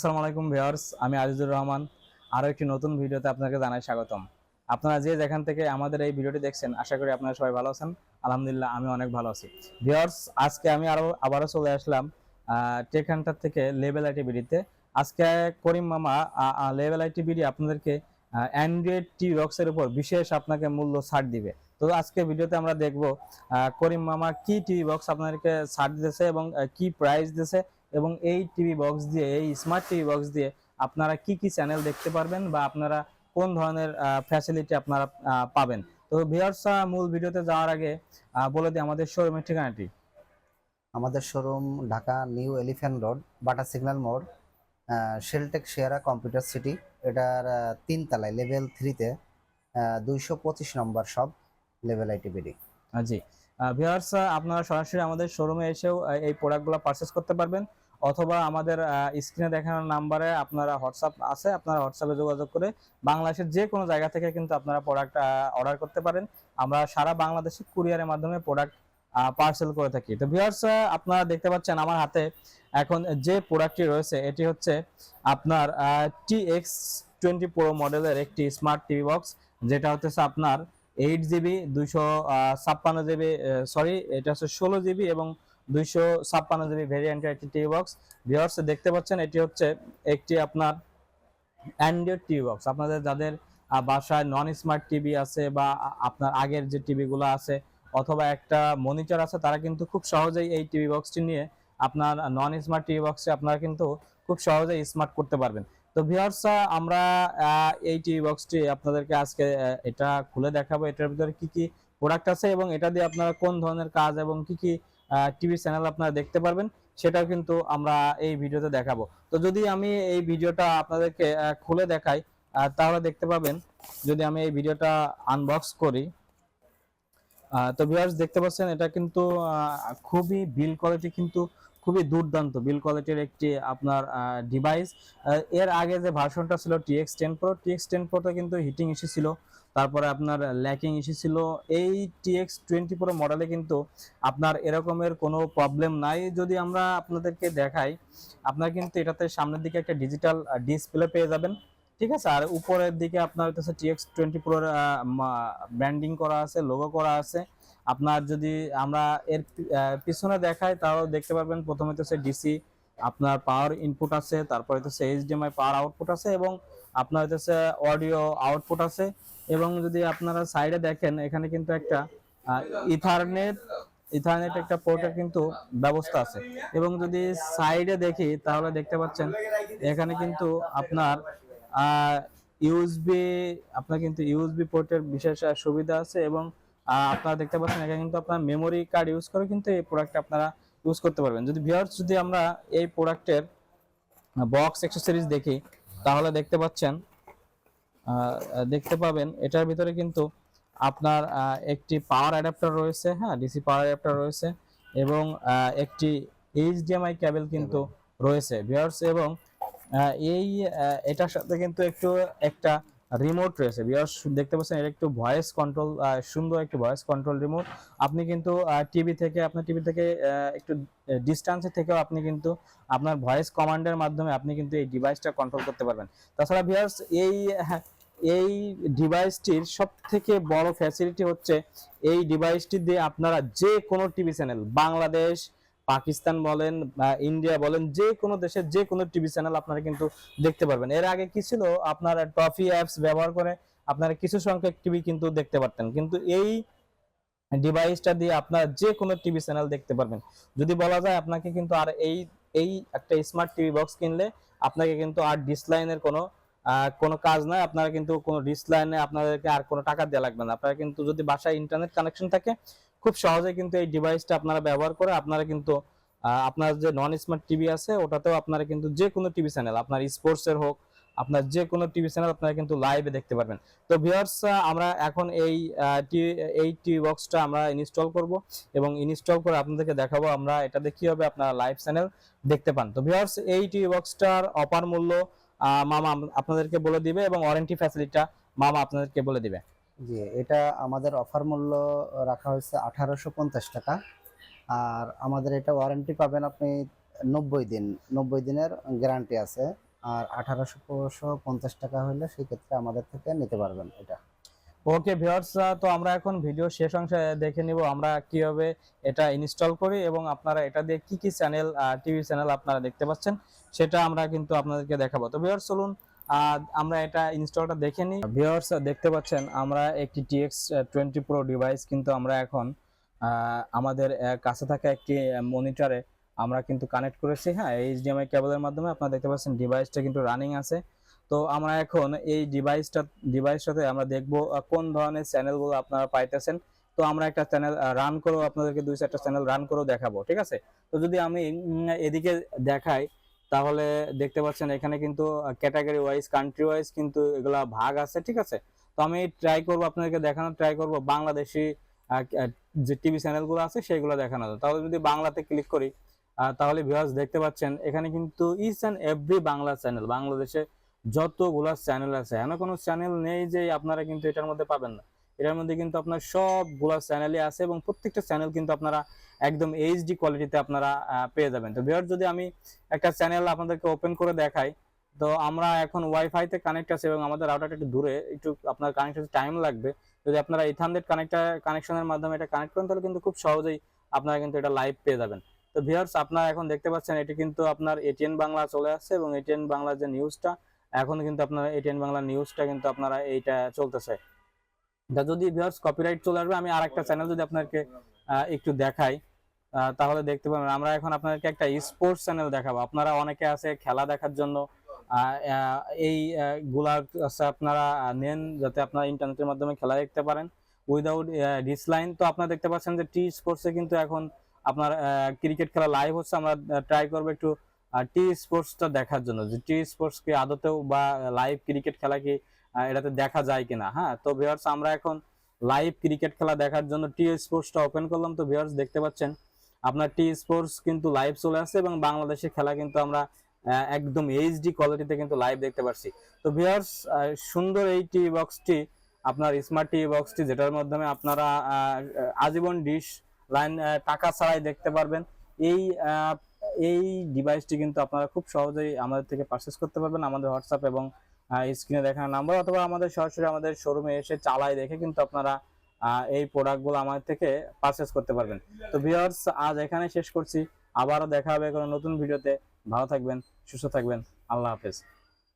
আসসালামু আলাইকুম ভিউয়ার্স, আমি আজিজুর রহমান। আরও একটি নতুন ভিডিওতে আপনাকে জানাই স্বাগতম। আপনারা যে যেখান থেকে আমাদের এই ভিডিওটি দেখছেন, আশা করি আপনারা সবাই ভালো আছেন। আলহামদুলিল্লাহ, আমি অনেক ভালো আছি। ভিউয়ার্স, আজকে আমি আরও আবারও চলে আসলাম টেক হান্টার থেকে লেভেল আইটি বিডিতে। আজকে করিম মামা লেভেল আইটি বিডি আপনাদেরকে অ্যান্ড্রয়েড টি বক্সের উপর বিশেষ আপনাকে মূল্য ছাড় দিবে। তো আজকে ভিডিওতে আমরা দেখব করিম মামা কি টিভি বক্স আপনাদেরকে ছাড় দিতেছে এবং কি প্রাইস দিতেছে এবং এই টিভি বক্স দিয়ে এই স্মার্ট টিভি বক্স দিয়ে আপনারা কি কি চ্যানেল দেখতে পারবেন বা আপনারা কোন ধরনের ফ্যাসিলিটি আপনারা পাবেন? তো ভিউয়ার্স মূল ভিডিওতে যাওয়ার আগে বলে দিই আমাদের শোরুমের ঠিকানাটি। আমাদের showroom Dhaka new Elephant Road Bata signal মোড় শেলটেক শেয়ারা কম্পিউটার সিটি এটার তিন তলায় লেভেল থ্রিতে দুইশো পঁচিশ নম্বর সব লেভেল আইটিবিডি আহ, জি। ভিউয়ার্স আপনারা সরাসরি আমাদের শোরুমে এসেও এই প্রোডাক্টগুলো পারচেস করতে পারবেন। অথবা আমাদের স্ক্রিনে দেখানোর নাম্বারে আপনারা হোয়াটসঅ্যাপ আছে, আপনারা হোয়াটসঅ্যাপে যোগাযোগ করে বাংলাদেশের যে কোনো জায়গা থেকে কিন্তু আপনারা প্রোডাক্ট অর্ডার করতে পারেন। আমরা সারা বাংলাদেশে কুরিয়ারের মাধ্যমে প্রোডাক্ট পার্সেল করে থাকি। তো ভিউয়ার্স আপনারা দেখতে পাচ্ছেন আমার হাতে এখন যে প্রোডাক্টটি রয়েছে, এটি হচ্ছে আপনার টি এক্স টোয়েন্টি প্রো মডেলের একটি স্মার্ট টিভি বক্স যেটা হচ্ছে আপনার এইট জিবি দুইশো ছাপ্পান্ন জিবি সরি এটা হচ্ছে ষোলো জিবি এবং দুইশো ছাপ্পান্ন জিবি ভেরিয়েন্টের একটি টিভি বক্স ভিওর্স দেখতে পাচ্ছেন, এটি হচ্ছে একটি আপনার অ্যান্ড্রয়েড টিভি বক্স আপনাদের যাদের বাসায় নন স্মার্ট টিভি আছে বা আপনার আগের যে টিভিগুলো আছে অথবা একটা মনিটর আছে, তারা কিন্তু খুব সহজেই এই টিভি বক্সটি নিয়ে আপনার নন স্মার্ট টিভি বক্সে আপনারা কিন্তু খুব সহজেই স্মার্ট করতে পারবেন। তো ভিউয়ার্স আমরা এই টিভি বক্সটি আপনাদেরকে আজকে এটা খুলে দেখাবো। এটার ভিতরে কি কি প্রোডাক্ট আছে এবং এটা দিয়ে আপনারা কোন ধরনের কাজ এবং কি কি টিভি চ্যানেল আপনারা দেখতে পারবেন, সেটাও কিন্তু আমরা এই ভিডিওতে দেখাবো। তো যদি আমি এই ভিডিওটা আপনাদেরকে খুলে দেখাই তাহলে দেখতে পাবেন, যদি আমি এই ভিডিওটা আনবক্স করি তো ভিউয়ার্স দেখতে পাচ্ছেন, এটা কিন্তু খুবই বিল কোয়ালিটি কিন্তু খুবই দুর্দান্ত। বিল কোয়ালিটির একটি আপনার ডিভাইস এর আগে যে ভার্সনটা ছিল TX ten pro TX ten প্রোতে কিন্তু হিটিং ইস্যু ছিল, তারপরে আপনার ল্যাকিং ইস্যু ছিল। এই টিএক্স টোয়েন্টি প্রো মডেলে কিন্তু আপনার এরকমের কোনো প্রবলেম নাই। যদি আমরা আপনাদেরকে দেখাই, আপনার কিন্তু এটাতে সামনের দিকে একটা ডিজিটাল ডিসপ্লে পেয়ে যাবেন। ঠিক আছে? আর উপরের দিকে আপনার হচ্ছে টিএক্স টোয়েন্টি প্রোর ব্র্যান্ডিং করা আছে লোগো করা আছে। আপনার যদি আমরা এর পিছনে দেখাই তাও দেখতে পারবেন প্রথমে তো ডিসি আপনার পাওয়ার ইনপুট আছে, তারপরে হচ্ছে এইচডিএমআই পাওয়ার আউটপুট আছে এবং আপনার হচ্ছে অডিও আউটপুট আছে। এবং যদি আপনারা সাইডে দেখেন, এখানে কিন্তু একটা ইথারনেট ইথারনেট একটা পোর্টের কিন্তু ব্যবস্থা আছে। এবং যদি সাইডে দেখি, তাহলে দেখতে পাচ্ছেন, এখানে কিন্তু আপনার ইউএসবি আপনার কিন্তু ইউএসবি পোর্টের বিশেষ সুবিধা আছে এবং আপনারা দেখতে পাচ্ছেন এখানে কিন্তু আপনার মেমোরি কার্ড ইউজ করে কিন্তু এই প্রোডাক্টটা আপনারা ইউজ করতে পারবেন। যদি ভিউয়ার্স যদি আমরা এই প্রোডাক্টের বক্স অ্যাক্সেসরিজ দেখি তাহলে দেখতে পাচ্ছেন দেখতে পাবেন এটার ভিতরে কিন্তু আপনার একটি পাওয়ার অ্যাডাপ্টার রয়েছে হ্যাঁ ডিসি পাওয়ার অ্যাডাপ্টার রয়েছে এবং একটি এইচডিএমআই কেবল কিন্তু রয়েছে। ভিউয়ার্স এবং এই এটার সাথে কিন্তু একটু একটা রিমোট রয়েছে। ভিউয়ার্স দেখতে পাচ্ছেন এটা একটু ভয়েস কন্ট্রোল সুন্দর একটি ভয়েস কন্ট্রোল রিমোট আপনি কিন্তু টিভি থেকে আপনার টিভি থেকে একটু ডিস্টেন্সে থেকেও আপনি কিন্তু আপনার ভয়েস কমান্ডের মাধ্যমে আপনি কিন্তু এই ডিভাইসটা কন্ট্রোল করতে পারবেন। তাছাড়া ভিউয়ার্স এই হ্যাঁ, এই ডিভাইসটির সব থেকে বড় ফ্যাসিলিটি হচ্ছে এই ডিভাইসটি দিয়ে আপনারা যে কোনো টিভি চ্যানেল বাংলাদেশ পাকিস্তান বলেন বা ইন্ডিয়া বলেন, যে কোনো দেশের যে কোনো টিভি চ্যানেল আপনারা কিন্তু দেখতে পারবেন। এর আগে কি ছিল? আপনার টফি অ্যাপস ব্যবহার করে আপনারা কিছু সংখ্যক টিভি কিন্তু দেখতে পারতেন। কিন্তু এই ডিভাইসটা দিয়ে আপনারা যে কোনো টিভি চ্যানেল দেখতে পারবেন। যদি বলা যায় আপনাকে কিন্তু আর এই এই একটা স্মার্ট টিভি বক্স কিনলে আপনাকে কিন্তু আর ডিসলাইনের কোনো কোনো কাজ নয় আপনারা কিন্তু কোনো ডিসলাইনে আপনাদেরকে আর কোনো টাকা দেওয়া লাগবে না। আপনারা কিন্তু যদি বাসায় ইন্টারনেট কানেকশন থাকে খুব সহজে কিন্তু এই ডিভাইসটা আপনারা ব্যবহার করে আপনারা কিন্তু আপনার যে নন স্মার্ট টিভি আছে, ওটাতেও আপনারা কিন্তু যে কোনো টিভি চ্যানেল আপনার স্পোর্টস এর হোক, আপনার যে কোনো টিভি চ্যানেল আপনারা কিন্তু লাইভে দেখতে পারবেন। তো ভিউয়ার্স আমরা এখন এই এই টিভি বক্সটা আমরা ইনস্টল করব এবং ইনস্টল করে আপনাদেরকে দেখাবো আমরা এটাতে কি হবে আপনারা লাইভ চ্যানেল দেখতে পান। তো ভিউয়ার্স এই টিভি বক্সটার অপার মূল্য মামা, আপনাদেরকে বলে দিবে এবং ওয়ারেন্টি ফ্যাসিলিটিটা মামা আপনাদেরকে বলে দিবে। জি, এটা আমাদের অফার মূল্য রাখা হয়েছে আঠারোশো পঞ্চাশ টাকা। আর আমাদের এটা ওয়ারেন্টি পাবেন আপনি নব্বই দিন, নব্বই দিনের গ্যারান্টি আছে। আর আঠারোশো পঞ্চাশ টাকা হলে সেক্ষেত্রে আমাদের থেকে নিতে পারবেন এটা। ওকে ভিউয়ার্স তো আমরা এখন ভিডিও শেষ অংশে দেখে নিব আমরা কীভাবে এটা ইনস্টল করি এবং আপনারা এটা দিয়ে কি কি চ্যানেল টিভি চ্যানেল আপনারা দেখতে পাচ্ছেন, সেটা আমরা কিন্তু আপনাদেরকে দেখাবো। তো ভিউয়ার্স চলুন আমরা এটা ইনস্টলটা দেখে নিই। ভিউয়ার্স দেখতে পাচ্ছেন, আমরা একটি টিএক্স টোয়েন্টি প্রো ডিভাইস কিন্তু আমরা এখন আমাদের কাছে থাকা একটি মনিটরে আমরা কিন্তু কানেক্ট করেছি। হ্যাঁ এইচডিএমআই কেবলের মাধ্যমে আপনারা দেখতে পাচ্ছেন ডিভাইসটা কিন্তু রানিং আছে। তো আমরা এখন এই ডিভাইসটা ডিভাইসটাতে আমরা দেখব কোন ধরনের চ্যানেলগুলো আপনারা পাইতেছেন। তো আমরা একটা চ্যানেল রান করেও আপনাদেরকে দুই চারটা চ্যানেল রান করেও দেখাবো, ঠিক আছে? তো যদি আমি এদিকে দেখাই তাহলে দেখতে পাচ্ছেন এখানে কিন্তু ক্যাটাগরি ওয়াইজ কান্ট্রি ওয়াইজ কিন্তু এগুলা ভাগ আছে, ঠিক আছে? তো আমি ট্রাই করব, আপনাদেরকে দেখানোর ট্রাই করব, বাংলাদেশি যে টিভি চ্যানেলগুলো আছে সেগুলো দেখানো তাহলে যদি বাংলাতে ক্লিক করি তাহলে ভিউয়ার্স দেখতে পাচ্ছেন, এখানে কিন্তু each and every Bangla channel বাংলাদেশে যতগুলা চ্যানেল আছে এমন কোনো চ্যানেল নেই যে আপনারা কিন্তু এটার মধ্যে পাবেন না। এটার মধ্যে কিন্তু আপনার সবগুলা চ্যানেলই আছে এবং প্রত্যেকটা চ্যানেল কিন্তু আপনারা একদম এইচডি কোয়ালিটিতে আপনারা পেয়ে যাবেন। তো ভিউয়ার যদি আমি একটা চ্যানেল আপনাদেরকে ওপেন করে দেখাই, তো আমরা এখন ওয়াইফাইতে কানেক্ট আছে এবং আমাদের রাউটারটা একটু দূরে, একটু আপনার কানেক্ট হতে টাইম লাগবে। যদি আপনারা ইথারনেট কানেক্টার কানেকশনের মাধ্যমে এটা কানেক্ট করেন, তাহলে কিন্তু খুব সহজেই আপনারা কিন্তু এটা লাইভ পেয়ে যাবেন। তো ভিউয়ার্স আপনারা এখন দেখতে পাচ্ছেন, এটি কিন্তু আপনার এটিএন বাংলা চলে আসছে এবং এটিএন বাংলার যে নিউজটা এখন কিন্তু আপনারা এটিএন বাংলা নিউজটা কিন্তু আপনারা এইটা চলতেছে। যদি ভিউয়ার্স কপিরাইট চলে আসবে আমি আরেকটা চ্যানেল যদি আপনাকে একটু দেখাই তাহলে দেখতে পাবেন আমরা এখন আপনাদেরকে একটা স্পোর্টস চ্যানেল দেখাবো। আপনারা অনেকে আছে খেলা দেখার জন্য এই আহ, গুলা আছে আপনারা নেন যাতে আপনারা ইন্টারনেটের মাধ্যমে খেলা দেখতে পারেন। উইদাউট ডিসলাইন তো আপনারা দেখতে পাচ্ছেন যে টি স্পোর্টসে কিন্তু এখন আপনার ক্রিকেট খেলা লাইভ হচ্ছে। আমরা ট্রাই করব একটু টি স্পোর্টসটা দেখার জন্য, যে টি স্পোর্টস কি আদতেও বা লাইভ ক্রিকেট খেলা কি এটাতে দেখা যায় কিনা? হ্যাঁ তো ভিউয়ার্স আমরা এখন লাইভ ক্রিকেট খেলা দেখার জন্য টি স্পোর্টসটা ওপেন করলাম। তো ভিউয়ার্স দেখতে পাচ্ছেন, আপনার টি স্পোর্টস কিন্তু লাইভ চলে আসছে এবং বাংলাদেশের খেলা কিন্তু আমরা একদম এইচডি কোয়ালিটিতে কিন্তু লাইভ দেখতে পাচ্ছি তো ভিউয়ার্স সুন্দর এই টি বক্সটি আপনার স্মার্ট টি বক্সটি যেটার মাধ্যমে আপনারা আজীবন ডিশ লাইন টাকা ছাড়াই দেখতে পারবেন। এই এই ডিভাইসটি কিন্তু আপনারা খুব সহজেই আমাদের থেকে পারচেস করতে পারবেন আমাদের হোয়াটসঅ্যাপ এবং স্ক্রিনে দেখানো নাম্বার অথবা আমাদের সরাসরি আমাদের শোরুমে এসে চালাই দেখে কিন্তু আপনারা এই প্রোডাক্টগুলো আমাদের থেকে পারচেস করতে পারবেন। তো ভিউয়ার্স আজ এখানে শেষ করছি। আবারও দেখা হবে কোনো নতুন ভিডিওতে ভালো থাকবেন, সুস্থ থাকবেন। আল্লাহ হাফেজ।